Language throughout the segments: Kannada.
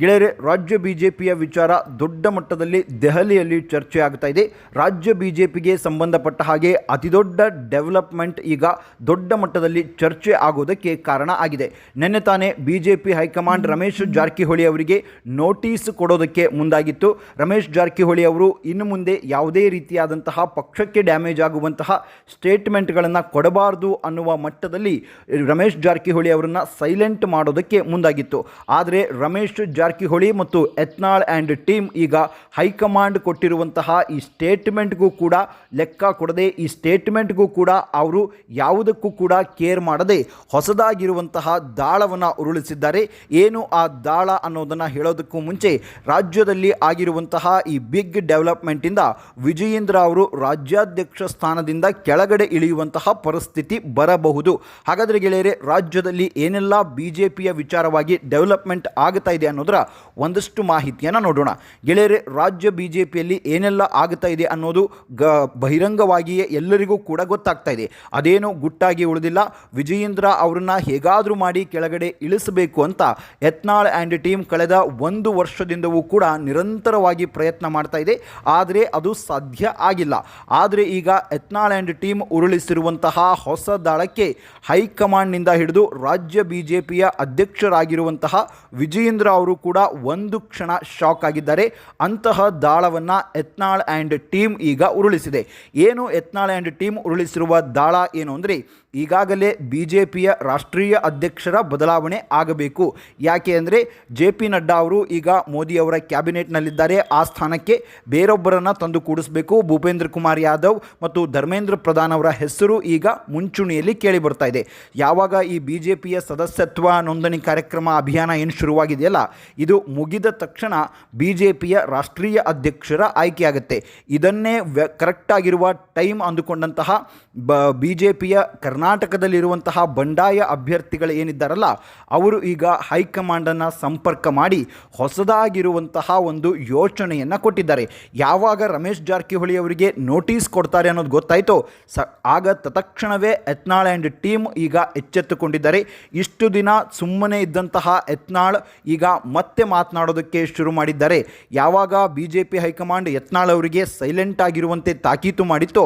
ಗೆಳೆಯರೆ, ರಾಜ್ಯ ಬಿ ಜೆ ಪಿಯ ವಿಚಾರ ದೊಡ್ಡ ಮಟ್ಟದಲ್ಲಿ ದೆಹಲಿಯಲ್ಲಿ ಚರ್ಚೆ ಆಗ್ತಾ ಇದೆ. ರಾಜ್ಯ ಬಿ ಜೆ ಪಿಗೆ ಸಂಬಂಧಪಟ್ಟ ಹಾಗೆ ಅತಿದೊಡ್ಡ ಡೆವಲಪ್ಮೆಂಟ್ ಈಗ ದೊಡ್ಡ ಮಟ್ಟದಲ್ಲಿ ಚರ್ಚೆ ಆಗೋದಕ್ಕೆ ಕಾರಣ ಆಗಿದೆ. ನಿನ್ನೆ ತಾನೇ B J P high command Ramesh Jarkiholi ಅವರಿಗೆ ನೋಟಿಸ್ ಕೊಡೋದಕ್ಕೆ ಮುಂದಾಗಿತ್ತು. ರಮೇಶ್ ಜಾರಕಿಹೊಳಿ ಅವರು ಇನ್ನು ಮುಂದೆ ಯಾವುದೇ ರೀತಿಯಾದಂತಹ ಪಕ್ಷಕ್ಕೆ ಡ್ಯಾಮೇಜ್ ಆಗುವಂತಹ ಸ್ಟೇಟ್ಮೆಂಟ್ಗಳನ್ನು ಕೊಡಬಾರದು ಅನ್ನುವ ಮಟ್ಟದಲ್ಲಿ ರಮೇಶ್ ಜಾರಕಿಹೊಳಿ ಅವರನ್ನು ಸೈಲೆಂಟ್ ಮಾಡೋದಕ್ಕೆ ಮುಂದಾಗಿತ್ತು. ಆದರೆ ರಮೇಶ್ ಮತ್ತು ಯತ್ನಾಳ್ ಆ್ಯಂಡ್ ಟೀಮ್ ಈಗ ಹೈಕಮಾಂಡ್ ಕೊಟ್ಟಿರುವಂತಹ ಈ ಸ್ಟೇಟ್ಮೆಂಟ್ಗೂ ಕೂಡ ಲೆಕ್ಕ ಕೊಡದೆ, ಈ ಸ್ಟೇಟ್ಮೆಂಟ್ಗೂ ಕೂಡ ಅವರು ಯಾವುದಕ್ಕೂ ಕೂಡ ಕೇರ್ ಮಾಡದೆ ಹೊಸದಾಗಿರುವಂತಹ ದಾಳವನ್ನು ಉರುಳಿಸಿದ್ದಾರೆ. ಏನು ಆ ದಾಳ ಅನ್ನೋದನ್ನು ಹೇಳೋದಕ್ಕೂ ಮುಂಚೆ ರಾಜ್ಯದಲ್ಲಿ ಆಗಿರುವಂತಹ ಈ ಬಿಗ್ ಡೆವಲಪ್ಮೆಂಟಿಂದ ವಿಜಯೇಂದ್ರ ಅವರು ರಾಜ್ಯಾಧ್ಯಕ್ಷ ಸ್ಥಾನದಿಂದ ಕೆಳಗಡೆ ಇಳಿಯುವಂತಹ ಪರಿಸ್ಥಿತಿ ಬರಬಹುದು. ಹಾಗಾದರೆ ಗೆಳೆಯರೆ, ರಾಜ್ಯದಲ್ಲಿ ಏನೆಲ್ಲ ಬಿ ಜೆ ವಿಚಾರವಾಗಿ ಡೆವಲಪ್ಮೆಂಟ್ ಆಗ್ತಾ ಇದೆ ಅನ್ನೋದರ ಒಂದಷ್ಟು ಮಾಹಿತಿಯನ್ನು ನೋಡೋಣ. ಗೆಳೆಯರೆ, ರಾಜ್ಯ ಬಿ ಜೆ ಪಿಯಲ್ಲಿ ಏನೆಲ್ಲ ಆಗ್ತಾ ಇದೆ ಅನ್ನೋದು ಗ, ಬಹಿರಂಗವಾಗಿಯೇ ಎಲ್ಲರಿಗೂ ಕೂಡ ಗೊತ್ತಾಗ್ತಾ ಇದೆ. ಅದೇನು ಗುಟ್ಟಾಗಿ ಉಳಿದಿಲ್ಲ. ವಿಜಯೇಂದ್ರ ಅವರನ್ನ ಹೇಗಾದರೂ ಮಾಡಿ ಕೆಳಗಡೆ ಇಳಿಸಬೇಕು ಅಂತ ಯತ್ನಾಳ್ ಆ್ಯಂಡ್ ಟೀಮ್ ಕಳೆದ ಒಂದು ವರ್ಷದಿಂದವೂ ಕೂಡ ನಿರಂತರವಾಗಿ ಪ್ರಯತ್ನ ಮಾಡ್ತಾ ಇದೆ. ಆದರೆ ಅದು ಸಾಧ್ಯ ಆಗಿಲ್ಲ. ಆದರೆ ಈಗ ಯತ್ನಾಳ್ ಆ್ಯಂಡ್ ಟೀಮ್ ಉರುಳಿಸಿರುವಂತಹ ಹೊಸ ದಾಳಕ್ಕೆ ಹೈಕಮಾಂಡ್ನಿಂದ ಹಿಡಿದು ರಾಜ್ಯ ಬಿ ಜೆ ಪಿಯ ಅಧ್ಯಕ್ಷರಾಗಿರುವಂತಹ ವಿಜಯೇಂದ್ರ ಅವರು ಕೂಡ ಒಂದು ಕ್ಷಣ ಶಾಕ್ ಆಗಿದ್ದಾರೆ. ಅಂತಹ ದಾಳವನ್ನು ಎತ್ನಾಳ್ ಆ್ಯಂಡ್ ಟೀಮ್ ಈಗ ಉರುಳಿಸಿದೆ. ಏನು ಎತ್ನಾಳ್ ಆ್ಯಂಡ್ ಟೀಮ್ ಉರುಳಿಸಿರುವ ದಾಳ ಏನು ಅಂದರೆ ಈಗಾಗಲೇ ಬಿ ಜೆ ರಾಷ್ಟ್ರೀಯ ಅಧ್ಯಕ್ಷರ ಬದಲಾವಣೆ ಆಗಬೇಕು. ಯಾಕೆ ಅಂದರೆ ಜೆ ಪಿ ನಡ್ಡಾ ಅವರು ಈಗ ಮೋದಿಯವರ ಕ್ಯಾಬಿನೆಟ್ನಲ್ಲಿದ್ದಾರೆ. ಆ ಸ್ಥಾನಕ್ಕೆ ಬೇರೊಬ್ಬರನ್ನು ತಂದು ಕೂಡಿಸಬೇಕು. ಭೂಪೇಂದ್ರ ಕುಮಾರ್ ಯಾದವ್ ಮತ್ತು ಧರ್ಮೇಂದ್ರ ಪ್ರಧಾನ್ ಅವರ ಹೆಸರು ಈಗ ಮುಂಚೂಣಿಯಲ್ಲಿ ಕೇಳಿ ಬರ್ತಾ ಇದೆ. ಯಾವಾಗ ಈ ಬಿ ಜೆ ಸದಸ್ಯತ್ವ ನೋಂದಣಿ ಕಾರ್ಯಕ್ರಮ ಅಭಿಯಾನ ಏನು ಶುರುವಾಗಿದೆಯಲ್ಲ, ಇದು ಮುಗಿದ ತಕ್ಷಣ ಬಿ ಜೆ ಪಿಯ ರಾಷ್ಟ್ರೀಯ ಅಧ್ಯಕ್ಷರ ಆಯ್ಕೆಯಾಗುತ್ತೆ. ಇದನ್ನೇ ಕರೆಕ್ಟಾಗಿರುವ ಟೈಮ್ ಅಂದುಕೊಂಡಂತಹ ಬ ಜೆ ಪಿಯ ಕರ್ನಾಟಕದಲ್ಲಿರುವಂತಹ ಬಂಡಾಯ ಅಭ್ಯರ್ಥಿಗಳು ಏನಿದ್ದಾರಲ್ಲ, ಅವರು ಈಗ ಹೈಕಮಾಂಡನ್ನು ಸಂಪರ್ಕ ಮಾಡಿ ಹೊಸದಾಗಿರುವಂತಹ ಒಂದು ಯೋಚನೆಯನ್ನು ಕೊಟ್ಟಿದ್ದಾರೆ. ಯಾವಾಗ ರಮೇಶ್ ಜಾರಕಿಹೊಳಿ ಅವರಿಗೆ ನೋಟಿಸ್ ಕೊಡ್ತಾರೆ ಅನ್ನೋದು ಗೊತ್ತಾಯಿತು. ಸ, ಆಗ ತತ್ಕ್ಷಣವೇ ಯತ್ನಾಳ್ ಆ್ಯಂಡ್ ಟೀಮ್ ಈಗ ಎಚ್ಚೆತ್ತುಕೊಂಡಿದ್ದಾರೆ. ಇಷ್ಟು ದಿನ ಸುಮ್ಮನೆ ಇದ್ದಂತಹ ಯತ್ನಾಳ್ ಈಗ ಮತ್ತೆ ಮಾತನಾಡೋದಕ್ಕೆ ಶುರು ಮಾಡಿದ್ದಾರೆ. ಯಾವಾಗ B J P high command Yatnal ಅವರಿಗೆ ಸೈಲೆಂಟ್ ಆಗಿರುವಂತೆ ತಾಕೀತು ಮಾಡಿತ್ತೋ,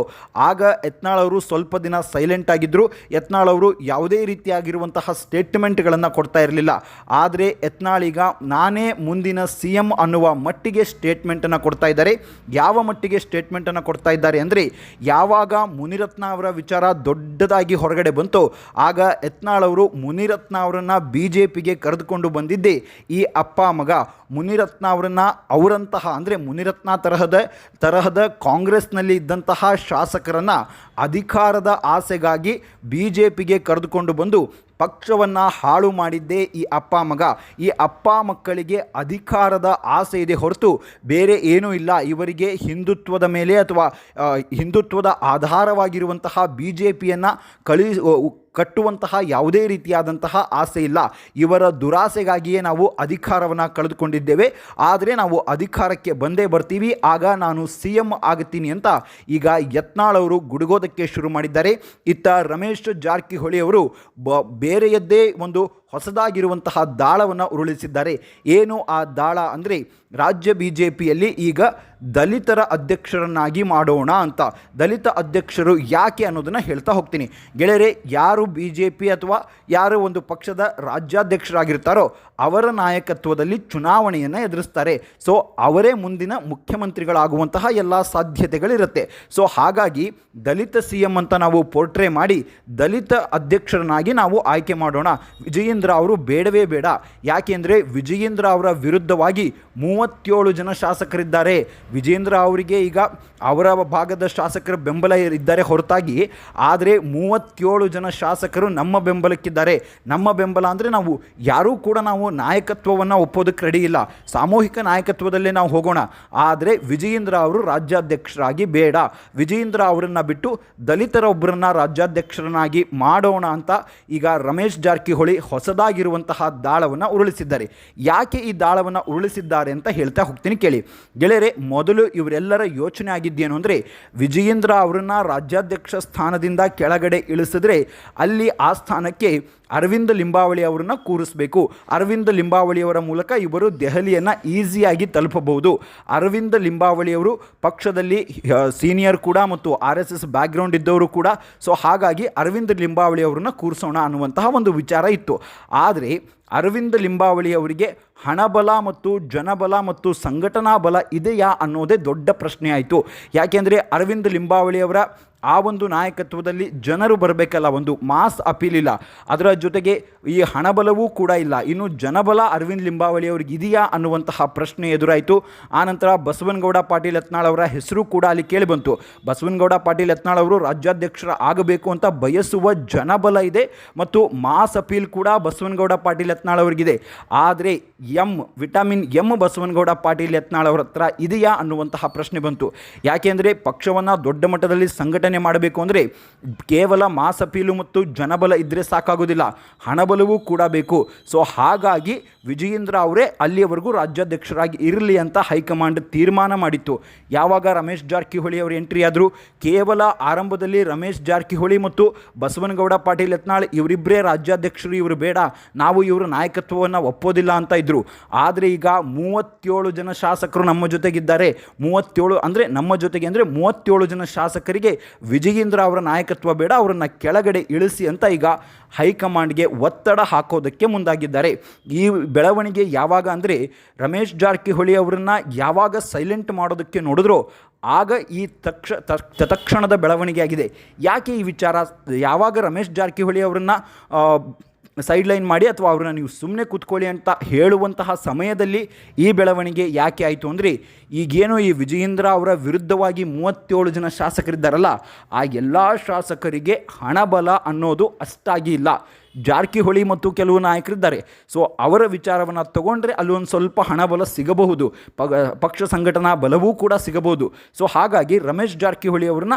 ಆಗ ಯತ್ನಾಳ್ ಅವರು ಸ್ವಲ್ಪ ದಿನ ಸೈಲೆಂಟ್ ಆಗಿದ್ದರು ಯತ್ನಾಳ್ ಅವರು ಯಾವುದೇ ರೀತಿಯಾಗಿರುವಂತಹ ಸ್ಟೇಟ್ಮೆಂಟ್ಗಳನ್ನು ಕೊಡ್ತಾ ಇರಲಿಲ್ಲ. ಆದರೆ ಈಗ ನಾನೇ ಮುಂದಿನ ಸಿ ಎಂ ಅನ್ನುವ ಮಟ್ಟಿಗೆ ಸ್ಟೇಟ್ಮೆಂಟನ್ನು ಕೊಡ್ತಾ ಇದ್ದಾರೆ. ಯಾವ ಮಟ್ಟಿಗೆ ಸ್ಟೇಟ್ಮೆಂಟನ್ನು ಕೊಡ್ತಾ ಇದ್ದಾರೆ ಅಂದರೆ, ಯಾವಾಗ ಮುನಿರತ್ನ ಅವರ ವಿಚಾರ ದೊಡ್ಡದಾಗಿ ಹೊರಗಡೆ ಬಂತು, ಆಗ ಯತ್ನಾಳ್ ಅವರು ಮುನಿರತ್ನ ಅವರನ್ನು ಬಿ ಜೆ ಪಿಗೆ ಕರೆದುಕೊಂಡು ಬಂದಿದ್ದೆ ಈ ಅಪ್ಪ ಮಗ. ಮುನಿರತ್ನ ಅವರನ್ನು ಅವರಂತಹ ಅಂದರೆ ಮುನಿರತ್ನ ತರಹದ ತರಹದ ಕಾಂಗ್ರೆಸ್ನಲ್ಲಿ ಇದ್ದಂತಹ ಶಾಸಕರನ್ನು ಅಧಿಕಾರದ ಆಸೆಗಾಗಿ ಬಿ ಜೆ ಪಿಗೆ ಕರೆದುಕೊಂಡು ಬಂದು ಪಕ್ಷವನ್ನು ಹಾಳು ಮಾಡಿದ್ದೇ ಈ ಅಪ್ಪ ಮಗ. ಈ ಅಪ್ಪ ಮಕ್ಕಳಿಗೆ ಅಧಿಕಾರದ ಆಸೆ ಇದೆ ಹೊರತು ಬೇರೆ ಏನೂ ಇಲ್ಲ. ಇವರಿಗೆ ಹಿಂದುತ್ವದ ಮೇಲೆ ಅಥವಾ ಹಿಂದುತ್ವದ ಆಧಾರವಾಗಿರುವಂತಹ ಬಿ ಜೆ ಪಿಯನ್ನು ಕಳಿ ಕಟ್ಟುವಂತಹ ಯಾವುದೇ ರೀತಿಯಾದಂತಹ ಆಸೆ ಇಲ್ಲ. ಇವರ ದುರಾಸೆಗಾಗಿಯೇ ನಾವು ಅಧಿಕಾರವನ್ನು ಕಳೆದುಕೊಂಡಿದ್ದೇವೆ. ಆದರೆ ನಾವು ಅಧಿಕಾರಕ್ಕೆ ಬಂದೇ ಬರ್ತೀವಿ. ಆಗ ನಾನು ಸಿ ಎಂ ಆಗುತ್ತೀನಿ ಅಂತ ಈಗ ಯತ್ನಾಳ್ ಅವರು ಗುಡುಗೋದಕ್ಕೆ ಶುರು ಮಾಡಿದ್ದಾರೆ. ಇತ್ತ ರಮೇಶ್ ಜಾರಕಿಹೊಳಿ ಅವರು ಬ ಬೇರೆಯದ್ದೇ ಒಂದು ಹೊಸದಾಗಿರುವಂತಹ ದಾಳವನ್ನು ಉರುಳಿಸಿದ್ದಾರೆ. ಏನು ಆ ದಾಳ ಅಂದರೆ ರಾಜ್ಯ ಬಿ ಜೆ ಪಿಯಲ್ಲಿ ಈಗ ದಲಿತರ ಅಧ್ಯಕ್ಷರನ್ನಾಗಿ ಮಾಡೋಣ ಅಂತ. ದಲಿತ ಅಧ್ಯಕ್ಷರು ಯಾಕೆ ಅನ್ನೋದನ್ನು ಹೇಳ್ತಾ ಹೋಗ್ತೀನಿ. ಗೆಳೆಯರೆ, ಯಾರು ಬಿ ಜೆ ಪಿ ಅಥವಾ ಯಾರು ಒಂದು ಪಕ್ಷದ ರಾಜ್ಯಾಧ್ಯಕ್ಷರಾಗಿರ್ತಾರೋ ಅವರ ನಾಯಕತ್ವದಲ್ಲಿ ಚುನಾವಣೆಯನ್ನು ಎದುರಿಸ್ತಾರೆ. ಸೊ, ಅವರೇ ಮುಂದಿನ ಮುಖ್ಯಮಂತ್ರಿಗಳಾಗುವಂತಹ ಎಲ್ಲ ಸಾಧ್ಯತೆಗಳಿರುತ್ತೆ. ಸೊ, ಹಾಗಾಗಿ ದಲಿತ ಸಿ ಎಂ ಅಂತ ನಾವು ಪೋರ್ಟ್ರೇ ಮಾಡಿ ದಲಿತ ಅಧ್ಯಕ್ಷರನ್ನಾಗಿ ನಾವು ಆಯ್ಕೆ ಮಾಡೋಣ. ವಿಜಯೇಂದ್ರ ಅವರು ಬೇಡವೇ ಬೇಡ. ಯಾಕೆಂದರೆ ವಿಜಯೇಂದ್ರ ಅವರ ವಿರುದ್ಧವಾಗಿ ಮೂವತ್ತೇಳು ಜನ ಶಾಸಕರಿದ್ದಾರೆ. ವಿಜೇಂದ್ರ ಅವರಿಗೆ ಈಗ ಅವರ ಭಾಗದ ಶಾಸಕರ ಬೆಂಬಲ ಇದ್ದಾರೆ ಹೊರತಾಗಿ, ಆದರೆ ಮೂವತ್ತೇಳು ಜನ ಶಾಸಕರು ನಮ್ಮ ಬೆಂಬಲಕ್ಕಿದ್ದಾರೆ. ನಮ್ಮ ಬೆಂಬಲ ಅಂದರೆ ನಾವು, ಯಾರೂ ಕೂಡ ನಾವು ನಾಯಕತ್ವವನ್ನು ಒಪ್ಪೋದಕ್ಕೆ ರೆಡಿ ಇಲ್ಲ. ಸಾಮೂಹಿಕ ನಾಯಕತ್ವದಲ್ಲೇ ನಾವು ಹೋಗೋಣ. ಆದರೆ ವಿಜಯೇಂದ್ರ ಅವರು ರಾಜ್ಯಾಧ್ಯಕ್ಷರಾಗಿ ಬೇಡ. ವಿಜಯೇಂದ್ರ ಅವರನ್ನು ಬಿಟ್ಟು ದಲಿತರ ಒಬ್ಬರನ್ನ ರಾಜ್ಯಾಧ್ಯಕ್ಷರನ್ನಾಗಿ ಮಾಡೋಣ ಅಂತ ಈಗ ರಮೇಶ್ ಜಾರಕಿಹೊಳಿ ಹೊಸದಾಗಿರುವಂತಹ ದಾಳವನ್ನು ಉರುಳಿಸಿದ್ದಾರೆ. ಯಾಕೆ ಈ ದಾಳವನ್ನು ಉರುಳಿಸಿದ್ದಾರೆ ಅಂತ ಹೇಳ್ತಾ ಹೋಗ್ತೀನಿ ಕೇಳಿ. ಗೆಳೆಯರೆ, ಮೊದಲು ಇವರೆಲ್ಲರ ಯೋಚನೆ ಆಗಿದ್ದೇನು ಅಂದರೆ, ವಿಜಯೇಂದ್ರ ಅವರನ್ನು ರಾಜ್ಯಾಧ್ಯಕ್ಷ ಸ್ಥಾನದಿಂದ ಕೆಳಗಡೆ ಇಳಿಸಿದ್ರೆ ಅಲ್ಲಿ ಆ ಸ್ಥಾನಕ್ಕೆ ಅರವಿಂದ್ ಲಿಂಬಾವಳಿ ಅವರನ್ನು ಕೂರಿಸಬೇಕು. ಅರವಿಂದ್ ಲಿಂಬಾವಳಿಯವರ ಮೂಲಕ ಇವರು ದೆಹಲಿಯನ್ನು ಈಸಿಯಾಗಿ ತಲುಪಬಹುದು. ಅರವಿಂದ್ ಲಿಂಬಾವಳಿಯವರು ಪಕ್ಷದಲ್ಲಿ ಸೀನಿಯರ್ ಕೂಡ ಮತ್ತು ಆರ್ ಎಸ್ ಎಸ್ ಬ್ಯಾಕ್ಗ್ರೌಂಡ್ ಇದ್ದವರು ಕೂಡ. ಸೊ ಹಾಗಾಗಿ ಅರವಿಂದ್ ಲಿಂಬಾವಳಿ ಅವರನ್ನು ಕೂರಿಸೋಣ ಅನ್ನುವಂತಹ ಒಂದು ವಿಚಾರ ಇತ್ತು. ಆದರೆ, ಅರವಿಂದ್ ಲಿಂಬಾವಳಿ ಅವರಿಗೆ ಹಣಬಲ ಮತ್ತು ಜನಬಲ ಮತ್ತು ಸಂಘಟನಾ ಬಲ ಇದೆಯಾ ಅನ್ನೋದೇ ದೊಡ್ಡ ಪ್ರಶ್ನೆ ಆಯಿತು. ಯಾಕೆಂದರೆ ಅರವಿಂದ ಲಿಂಬಾವಳಿಯವರ ಆ ಒಂದು ನಾಯಕತ್ವದಲ್ಲಿ ಜನರು ಬರಬೇಕಲ್ಲ, ಒಂದು ಮಾಸ್ ಅಪೀಲ್ ಇಲ್ಲ. ಅದರ ಜೊತೆಗೆ ಈ ಹಣಬಲವೂ ಕೂಡ ಇಲ್ಲ. ಇನ್ನು ಜನಬಲ ಅರವಿಂದ್ ಲಿಂಬಾವಳಿ ಅವ್ರಿಗೆ ಇದೆಯಾ ಅನ್ನುವಂತಹ ಪ್ರಶ್ನೆ ಎದುರಾಯಿತು. ಆನಂತರ ಬಸವನಗೌಡ ಪಾಟೀಲ್ ಯತ್ನಾಳ್ ಅವರ ಹೆಸರು ಕೂಡ ಅಲ್ಲಿ ಕೇಳಿಬಂತು ಬಸವನಗೌಡ ಪಾಟೀಲ್ ಯತ್ನಾಳ್ ಅವರು ರಾಜ್ಯಾಧ್ಯಕ್ಷರ ಆಗಬೇಕು ಅಂತ ಬಯಸುವ ಜನಬಲ ಇದೆ ಮತ್ತು ಮಾಸ್ ಅಪೀಲ್ ಕೂಡ ಬಸವನಗೌಡ ಪಾಟೀಲ್ ಯತ್ನಾಳ್ ಅವರಿಗಿದೆ. ಆದರೆ M, vitamin M Basanagouda Patil Yatnal ಅವರ ಹತ್ರ ಇದೆಯಾ ಅನ್ನುವಂತಹ ಪ್ರಶ್ನೆ ಬಂತು. ಯಾಕೆಂದರೆ ಪಕ್ಷವನ್ನು ದೊಡ್ಡ ಮಟ್ಟದಲ್ಲಿ ಸಂಘಟನೆ ಮಾಡಬೇಕು ಅಂದರೆ ಕೇವಲ ಮಾಸ್ ಅಪೀಲು ಮತ್ತು ಜನಬಲ ಇದ್ದರೆ ಸಾಕಾಗೋದಿಲ್ಲ, ಹಣಬಲವೂ ಕೂಡ ಬೇಕು. ಸೊ ಹಾಗಾಗಿ ವಿಜಯೇಂದ್ರ ಅವರೇ ಅಲ್ಲಿಯವರೆಗೂ ರಾಜ್ಯಾಧ್ಯಕ್ಷರಾಗಿ ಇರಲಿ ಅಂತ ಹೈಕಮಾಂಡ್ ತೀರ್ಮಾನ ಮಾಡಿತ್ತು. ಯಾವಾಗ ರಮೇಶ್ ಜಾರಕಿಹೊಳಿ ಅವರು ಎಂಟ್ರಿ ಆದರೂ, ಕೇವಲ ಆರಂಭದಲ್ಲಿ ರಮೇಶ್ ಜಾರಕಿಹೊಳಿ ಮತ್ತು ಬಸವನಗೌಡ ಪಾಟೀಲ್ ಯತ್ನಾಳ್ ಇವರಿಬ್ಬರೇ ರಾಜ್ಯಾಧ್ಯಕ್ಷರು, ಇವರು ಬೇಡ, ನಾವು ಇವರ ನಾಯಕತ್ವವನ್ನು ಒಪ್ಪೋದಿಲ್ಲ ಅಂತ ಇದ್ದರು ಆದರೆ ಈಗ ಮೂವತ್ತೇಳು ಜನ ಶಾಸಕರು ನಮ್ಮ ಜೊತೆಗಿದ್ದಾರೆ. ಮೂವತ್ತೇಳು ಅಂದರೆ ನಮ್ಮ ಜೊತೆಗೆ ಅಂದರೆ ಮೂವತ್ತೇಳು ಜನ ಶಾಸಕರಿಗೆ ವಿಜಯೇಂದ್ರ ಅವರ ನಾಯಕತ್ವ ಬೇಡ, ಅವರನ್ನು ಕೆಳಗಡೆ ಇಳಿಸಿ ಅಂತ ಈಗ ಹೈಕಮಾಂಡ್ಗೆ ಒತ್ತಡ ಹಾಕೋದಕ್ಕೆ ಮುಂದಾಗಿದ್ದಾರೆ. ಈ ಬೆಳವಣಿಗೆ ಯಾವಾಗ ಅಂದರೆ ರಮೇಶ್ ಜಾರಕಿಹೊಳಿ ಅವರನ್ನು ಯಾವಾಗ ಸೈಲೆಂಟ್ ಮಾಡೋದಕ್ಕೆ ನೋಡಿದ್ರೋ ಆಗ ಈ ತಕ್ಷ ತ- ತಕ್ಷಣದ ಬೆಳವಣಿಗೆ ಆಗಿದೆ. ಯಾಕೆ ಈ ವಿಚಾರ? ಯಾವಾಗ ರಮೇಶ್ ಜಾರಕಿಹೊಳಿ ಅವರನ್ನು ಸೈಡ್ ಲೈನ್ ಮಾಡಿ ಅಥವಾ ಅವ್ರನ್ನ ನೀವು ಸುಮ್ಮನೆ ಕೂತ್ಕೊಳ್ಳಿ ಅಂತ ಹೇಳುವಂತಹ ಸಮಯದಲ್ಲಿ ಈ ಬೆಳವಣಿಗೆ ಯಾಕೆ ಆಯಿತು ಅಂದರೆ, ಈಗೇನೋ ಈ ವಿಜಯೇಂದ್ರ ಅವರ ವಿರುದ್ಧವಾಗಿ ಮೂವತ್ತೇಳು ಜನ ಶಾಸಕರಿದ್ದಾರಲ್ಲ, ಆ ಎಲ್ಲ ಶಾಸಕರಿಗೆ ಹಣಬಲ ಅನ್ನೋದು ಅಷ್ಟಾಗಿ ಇಲ್ಲ. ಜಾರಕಿಹೊಳಿ ಮತ್ತು ಕೆಲವು ನಾಯಕರಿದ್ದಾರೆ. ಸೊ ಅವರ ವಿಚಾರವನ್ನು ತಗೊಂಡ್ರೆ ಅಲ್ಲಿ ಒಂದು ಸ್ವಲ್ಪ ಹಣಬಲ ಸಿಗಬಹುದು. ಪಕ್ಷ ಸಂಘಟನಾ ಬಲವೂ ಕೂಡ ಸಿಗಬಹುದು. ಸೊ ಹಾಗಾಗಿ ರಮೇಶ್ ಜಾರಕಿಹೊಳಿ ಅವರನ್ನ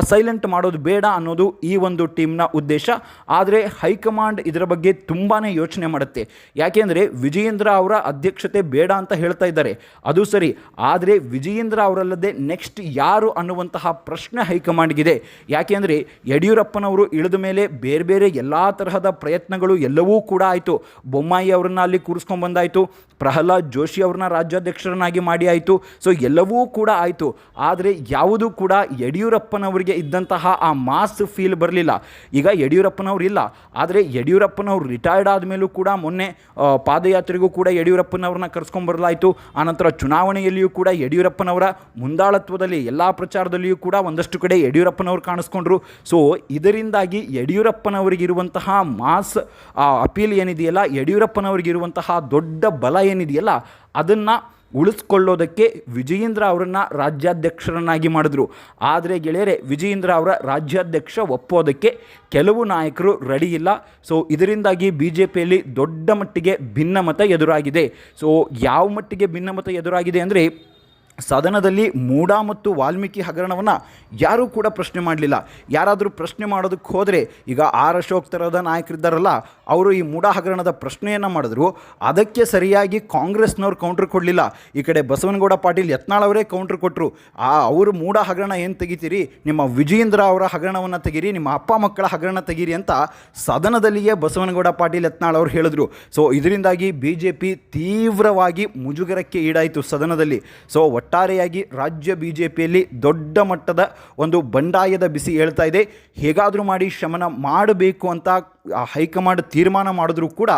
ಸೈಲೆಂಟ್ ಮಾಡೋದು ಬೇಡ ಅನ್ನೋದು ಈ ಒಂದು ಟೀಮ್ನ ಉದ್ದೇಶ. ಆದರೆ ಹೈಕಮಾಂಡ್ ಇದರ ಬಗ್ಗೆ ತುಂಬಾ ಯೋಚನೆ ಮಾಡುತ್ತೆ. ಯಾಕೆಂದರೆ ವಿಜಯೇಂದ್ರ ಅವರ ಅಧ್ಯಕ್ಷತೆ ಬೇಡ ಅಂತ ಹೇಳ್ತಾ ಇದ್ದಾರೆ. ಅದು ಸರಿ. ಆದರೆ ವಿಜಯೇಂದ್ರ ಅವರಲ್ಲದೆ ನೆಕ್ಸ್ಟ್ ಯಾರು ಅನ್ನುವಂತಹ ಪ್ರಶ್ನೆ ಹೈಕಮಾಂಡ್ಗಿದೆ. ಯಾಕೆಂದರೆ ಯಡಿಯೂರಪ್ಪನವರು ಇಳಿದ ಮೇಲೆ ಬೇರೆ ಬೇರೆ ಎಲ್ಲ ತರಹದ ಪ್ರಯತ್ನಗಳು ಎಲ್ಲವೂ ಕೂಡ ಆಯಿತು. ಬೊಮ್ಮಾಯಿ ಅವ್ರನ್ನ ಅಲ್ಲಿ ಕೂರಿಸ್ಕೊಂಡು ಬಂದಾಯಿತು. ಪ್ರಹ್ಲಾದ್ ಜೋಶಿ ಅವ್ರನ್ನ ರಾಜ್ಯಾಧ್ಯಕ್ಷರನ್ನಾಗಿ ಮಾಡಿ ಆಯಿತು. ಸೊ ಎಲ್ಲವೂ ಕೂಡ ಆಯಿತು. ಆದರೆ ಯಾವುದೂ ಕೂಡ ಯಡಿಯೂರಪ್ಪನವರಿಗೆ ಇದ್ದಂತಹ ಆ ಮಾಸ್ ಫೀಲ್ ಬರಲಿಲ್ಲ. ಈಗ ಯಡಿಯೂರಪ್ಪನವ್ರು ಇಲ್ಲ. ಆದರೆ ಯಡಿಯೂರಪ್ಪನವ್ರು ರಿಟೈರ್ಡ್ ಆದಮೇಲೂ ಕೂಡ ಮೊನ್ನೆ ಪಾದಯಾತ್ರೆಗೂ ಕೂಡ ಯಡಿಯೂರಪ್ಪನವ್ರನ್ನ ಕರೆಸ್ಕೊಂಡ್ಬರಲಾಯಿತು ಆನಂತರ ಚುನಾವಣೆಯಲ್ಲಿಯೂ ಕೂಡ ಯಡಿಯೂರಪ್ಪನವರ ಮುಂದಾಳತ್ವದಲ್ಲಿ, ಎಲ್ಲ ಪ್ರಚಾರದಲ್ಲಿಯೂ ಕೂಡ ಒಂದಷ್ಟು ಕಡೆ ಯಡಿಯೂರಪ್ಪನವರು ಕಾಣಿಸ್ಕೊಂಡ್ರು. ಸೊ ಇದರಿಂದಾಗಿ ಯಡಿಯೂರಪ್ಪನವರಿಗಿರುವಂತಹ ಮಾಸ್ ಅಪೀಲ್ ಏನಿದೆಯಲ್ಲ ಯಡಿಯೂರಪ್ಪನವರಿಗಿರುವಂತಹ ದೊಡ್ಡ ಬಲ ಏನಿದೆಯಲ್ಲ, ಅದನ್ನು ಉಳಿಸ್ಕೊಳ್ಳೋದಕ್ಕೆ ವಿಜಯೇಂದ್ರ ಅವರನ್ನು ರಾಜ್ಯಾಧ್ಯಕ್ಷರನ್ನಾಗಿ ಮಾಡಿದ್ರು. ಆದರೆ ಗೆಳೆಯರೆ, ವಿಜಯೇಂದ್ರ ಅವರ ರಾಜ್ಯಾಧ್ಯಕ್ಷ ಒಪ್ಪೋದಕ್ಕೆ ಕೆಲವು ನಾಯಕರು ರೆಡಿ ಇಲ್ಲ. ಸೊ ಇದರಿಂದಾಗಿ ಬಿ ಜೆ ಪಿಯಲ್ಲಿ ದೊಡ್ಡ ಮಟ್ಟಿಗೆ ಭಿನ್ನಮತ ಎದುರಾಗಿದೆ. ಸೊ ಯಾವ ಮಟ್ಟಿಗೆ ಭಿನ್ನಮತ ಎದುರಾಗಿದೆ ಅಂದರೆ ಸದನದಲ್ಲಿ ಮೂಡ ಮತ್ತು ವಾಲ್ಮೀಕಿ ಹಗರಣವನ್ನು ಯಾರೂ ಕೂಡ ಪ್ರಶ್ನೆ ಮಾಡಲಿಲ್ಲ. ಯಾರಾದರೂ ಪ್ರಶ್ನೆ ಮಾಡೋದಕ್ಕೆ ಹೋದರೆ ಈಗ ಆರ್ ಅಶೋಕ್ ಥರದ ನಾಯಕರಿದ್ದಾರಲ್ಲ, ಅವರು ಈ ಮೂಡ ಹಗರಣದ ಪ್ರಶ್ನೆಯನ್ನು ಮಾಡಿದ್ರು. ಅದಕ್ಕೆ ಸರಿಯಾಗಿ ಕಾಂಗ್ರೆಸ್ನವ್ರು ಕೌಂಟ್ರ್ ಕೊಡಲಿಲ್ಲ. ಈ ಕಡೆ ಬಸವನಗೌಡ ಪಾಟೀಲ್ ಯತ್ನಾಳವರೇ ಕೌಂಟ್ರ್. ಕೊಟ್ಟರು ಆ ಅವರು ಮೂಡ ಹಗರಣ ಏನು ತೆಗಿತೀರಿ? ನಿಮ್ಮ ವಿಜಯೇಂದ್ರ ಅವರ ಹಗರಣವನ್ನು ತೆಗೀರಿ, ನಿಮ್ಮ ಅಪ್ಪ ಮಕ್ಕಳ ಹಗರಣ ತೆಗೀರಿ ಅಂತ ಸದನದಲ್ಲಿಯೇ ಬಸವನಗೌಡ ಪಾಟೀಲ್ ಯತ್ನಾಳ್ ಅವರು ಹೇಳಿದ್ರು. ಸೊ ಇದರಿಂದಾಗಿ ಬಿ ತೀವ್ರವಾಗಿ ಮುಜುಗರಕ್ಕೆ ಈಡಾಯಿತು ಸದನದಲ್ಲಿ. ಸೊ ಒಟ್ಟಾರೆಯಾಗಿ ರಾಜ್ಯ ಬಿ ಜೆ ಪಿಯಲ್ಲಿ ದೊಡ್ಡ ಮಟ್ಟದ ಒಂದು ಬಂಡಾಯದ ಬಿಸಿ ಹೇಳ್ತಾ ಇದೆ. ಹೇಗಾದರೂ ಮಾಡಿ ಶಮನ ಮಾಡಬೇಕು ಅಂತ ಆ ಹೈಕಮಾಂಡ್ ತೀರ್ಮಾನ ಮಾಡಿದ್ರೂ ಕೂಡ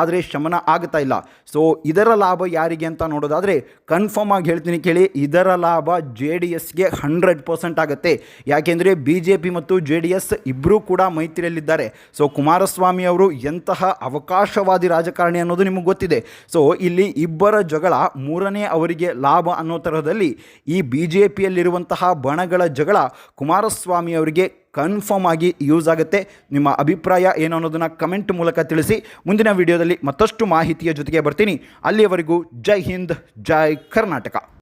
ಆದರೆ ಶಮನ ಆಗ್ತಾ ಇಲ್ಲ. ಸೊ ಇದರ ಲಾಭ ಯಾರಿಗೆ ಅಂತ ನೋಡೋದಾದರೆ ಕನ್ಫರ್ಮ್ ಆಗಿ ಹೇಳ್ತೀನಿ ಕೇಳಿ, ಇದರ ಲಾಭ ಜೆ ಡಿ ಎಸ್ಗೆ ಹಂಡ್ರೆಡ್ ಪರ್ಸೆಂಟ್ ಆಗುತ್ತೆ. ಯಾಕೆಂದರೆ ಬಿ ಜೆ ಪಿ ಮತ್ತು ಜೆ ಡಿ ಎಸ್ ಇಬ್ಬರೂ ಕೂಡ ಮೈತ್ರಿಯಲ್ಲಿದ್ದಾರೆ. ಸೊ ಕುಮಾರಸ್ವಾಮಿ ಅವರು ಎಂತಹ ಅವಕಾಶವಾದಿ ರಾಜಕಾರಣಿ ಅನ್ನೋದು ನಿಮಗೆ ಗೊತ್ತಿದೆ. ಸೊ ಇಲ್ಲಿ ಇಬ್ಬರ ಜಗಳ ಮೂರನೇ ಅವರಿಗೆ ಲಾಭ ಅನ್ನೋ ತರಹದಲ್ಲಿ ಈ ಬಿ ಜೆ ಪಿಯಲ್ಲಿರುವಂತಹ ಬಣಗಳ ಜಗಳ ಕುಮಾರಸ್ವಾಮಿ ಅವರಿಗೆ ಕನ್ಫರ್ಮ್ ಆಗಿ ಯೂಸ್ ಆಗುತ್ತೆ. ನಿಮ್ಮ ಅಭಿಪ್ರಾಯ ಏನು ಅನ್ನೋದನ್ನು ಕಮೆಂಟ್ ಮೂಲಕ ತಿಳಿಸಿ. ಮುಂದಿನ ವಿಡಿಯೋದಲ್ಲಿ ಮತ್ತಷ್ಟು ಮಾಹಿತಿಯ ಜೊತೆಗೆ ಬರ್ತೀನಿ. ಅಲ್ಲಿಯವರೆಗೂ ಜೈ ಹಿಂದ್, ಜೈ ಕರ್ನಾಟಕ.